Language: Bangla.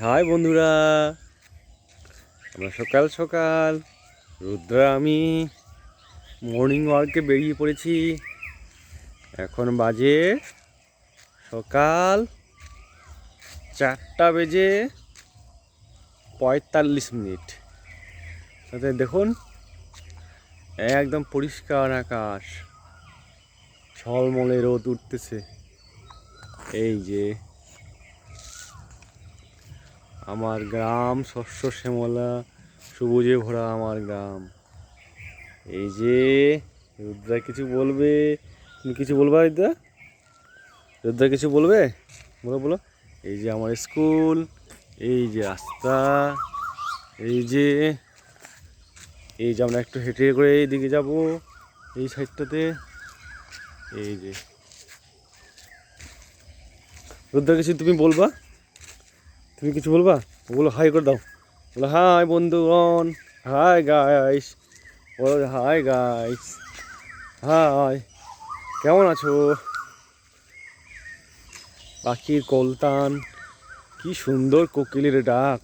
হাই বন্ধুরা। আমরা সকাল সকাল রুদ্র, আমি মর্নিং ওয়ার্কে বেরিয়ে পড়েছি। এখন বাজে সকাল চারটা বেজে পঁয়তাল্লিশ মিনিট। তাতে দেখুন, একদম পরিষ্কার আকাশ। ঝলমলে রোদ উঠতেছে। এই যে আমার গ্রাম শস্য শ্যামলা, সবুজে ভরা আমার গ্রাম। এই যে, রুদ্রা কিছু বলবে? তুমি কিছু বলবা রুদ্রা? রুদ্রা কিছু বলবে? বলো বলো। এই যে আমার স্কুল, এই যে রাস্তা, এই যে এই যে আমরা একটু হেঁটে করে এইদিকে যাব, এই সাইডটাতে। এই যে। রুদ্রা, কিছু তুমি বলবা? তুমি কিছু বলবা? বলো হাই করে দাও। বলো, হাই বন্ধুগণ, হাই গাইস বলো হাই গাইস হাই, কেমন আছো? পাখির কলতান, কি সুন্দর কোকিলের ডাক।